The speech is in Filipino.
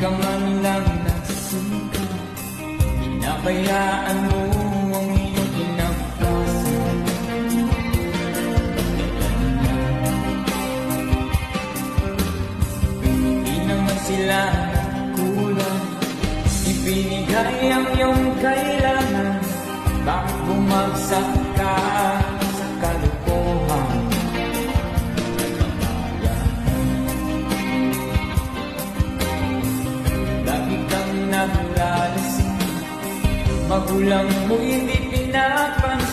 ka man lang nagsisika Pinabayaan mo ang iyong pinagpasan Hindi naman sila kulang Ibinigay ang iyong kailangan Bakit bumagsak ka magulang mo hindi pinapansin.